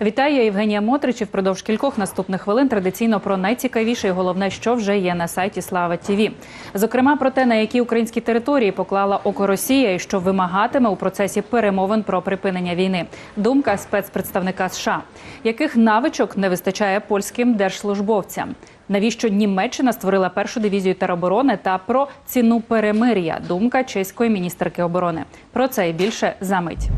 Вітаю я Євгенія Мотрич. І Впродовж кількох наступних хвилин традиційно про найцікавіше і головне, що вже є на сайті Слава Тіві. Зокрема, про те, на які українські території поклала око Росія і що вимагатиме у процесі перемовин про припинення війни. Думка спецпредставника США, яких навичок не вистачає польським держслужбовцям. Навіщо Німеччина створила першу дивізію тероборони та про ціну перемир'я? Думка чеської міністерки оборони. Про це і більше за мить.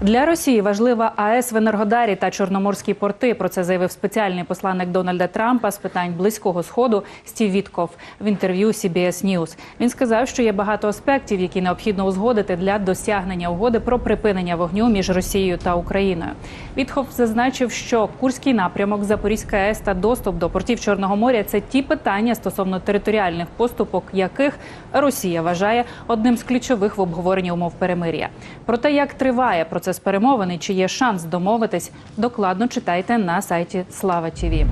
Для Росії важлива АЕС в Енергодарі та Чорноморські порти. Про це заявив спеціальний посланник Дональда Трампа з питань близького сходу Стів Вітков в інтерв'ю CBS News. Він сказав, що є багато аспектів, які необхідно узгодити для досягнення угоди про припинення вогню між Росією та Україною. Вітков зазначив, що Курський напрямок, Запорізька АЕС та доступ до портів Чорного моря це ті питання стосовно територіальних поступок, яких Росія вважає одним з ключових в обговоренні умов перемир'я. Про те, як триває процес перемовин і чи є шанс домовитись, докладно читайте на сайті Слава Тіві.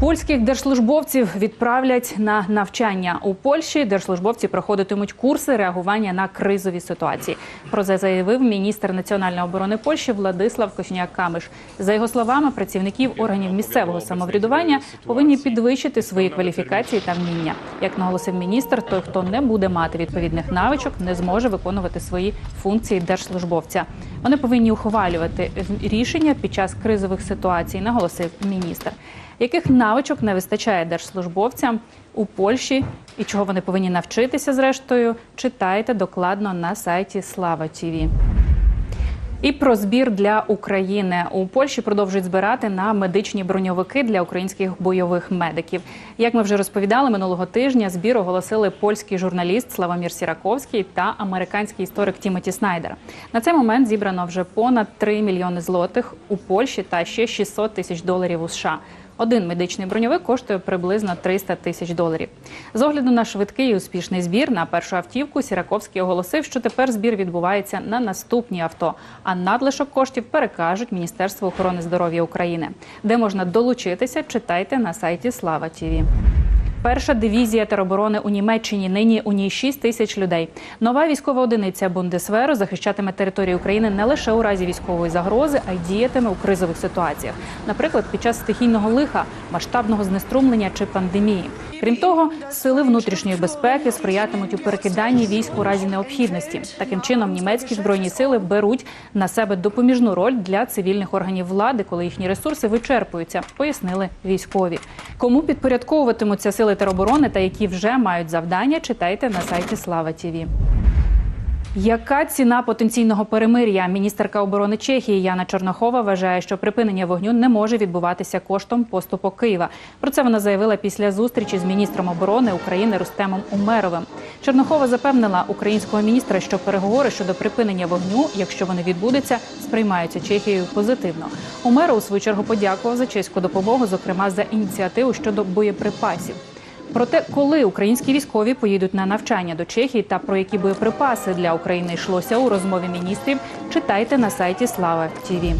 Польських держслужбовців відправлять на навчання у Польщі. Держслужбовці проходитимуть курси реагування на кризові ситуації. Про це заявив міністр національної оборони Польщі Владислав Косняк-Камиш. За його словами, працівників органів місцевого самоврядування повинні підвищити свої кваліфікації та вміння. Як наголосив міністр, той, хто не буде мати відповідних навичок, не зможе виконувати свої функції держслужбовця. Вони повинні ухвалювати рішення під час кризових ситуацій, наголосив міністр яких навичок не вистачає держслужбовцям у Польщі і чого вони повинні навчитися зрештою, читайте докладно на сайті Слава Тіві. І про збір для України у Польщі продовжують збирати на медичні броньовики для українських бойових медиків. Як ми вже розповідали минулого тижня, збір оголосили польський журналіст Славомір Сіраковський та американський історик Тімоті Снайдер. На цей момент зібрано вже понад 3 мільйони злотих у Польщі та ще 600 тисяч доларів у США. Один медичний броньовик коштує приблизно 300 тисяч доларів. З огляду на швидкий і успішний збір на першу автівку Сіраковський оголосив, що тепер збір відбувається на наступні авто, а надлишок коштів перекажуть Міністерство охорони здоров'я України. Де можна долучитися, читайте на сайті Слава Тіві. Перша дивізія тероборони у Німеччині. Нині у ній 6 тисяч людей. Нова військова одиниця Бундесверу захищатиме територію України не лише у разі військової загрози, а й діятиме у кризових ситуаціях, наприклад, під час стихійного лиха, масштабного знеструмлення чи пандемії. Крім того, сили внутрішньої безпеки сприятимуть у перекиданні військ у разі необхідності. Таким чином, німецькі збройні сили беруть на себе допоміжну роль для цивільних органів влади, коли їхні ресурси вичерпуються, пояснили військові. Кому підпорядковуватимуться сили тероборони та які вже мають завдання, читайте на сайті Слава Тіві. Яка ціна потенційного перемир'я? Міністерка оборони Чехії Яна Чорнохова вважає, що припинення вогню не може відбуватися коштом поступок Києва. Про це вона заявила після зустрічі з міністром оборони України Рустемом Умеровим. Чорнохова запевнила українського міністра, що переговори щодо припинення вогню, якщо вони відбудуться, сприймаються Чехією позитивно. Умеров у свою чергу подякував за чеську допомогу, зокрема за ініціативу щодо боєприпасів. Про те, коли українські військові поїдуть на навчання до Чехії та про які боєприпаси для України йшлося у розмові міністрів, читайте на сайті Слава Тіві.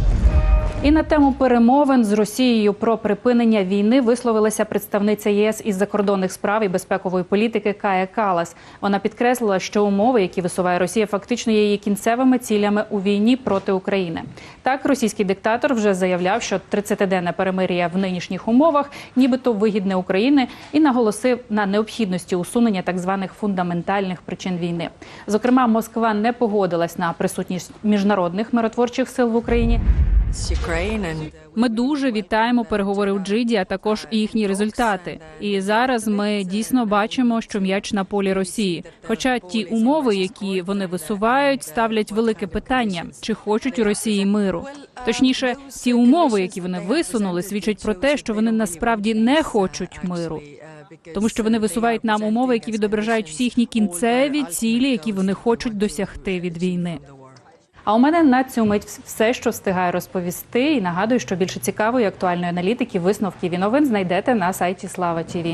І на тему перемовин з Росією про припинення війни висловилася представниця ЄС із закордонних справ і безпекової політики Кая Калас. Вона підкреслила, що умови, які висуває Росія, фактично є її кінцевими цілями у війні проти України. Так, російський диктатор вже заявляв, що 30-денне перемир'я в нинішніх умовах, нібито вигідне України, і наголосив на необхідності усунення так званих фундаментальних причин війни. Зокрема, Москва не погодилась на присутність міжнародних миротворчих сил в Україні. Ми дуже вітаємо переговори у Джиді, а також їхні результати. І зараз ми дійсно бачимо, що м'яч на полі Росії. Хоча ті умови, які вони висувають, ставлять велике питання, чи хочуть у Росії миру. Точніше, ті умови, які вони висунули, свідчать про те, що вони насправді не хочуть миру. Тому що вони висувають нам умови, які відображають всі їхні кінцеві цілі, які вони хочуть досягти від війни. А у мене на цю мить все, що встигаю розповісти, і нагадую, що більше цікавої актуальної аналітики, висновків і новин знайдете на сайті Слава Тіві.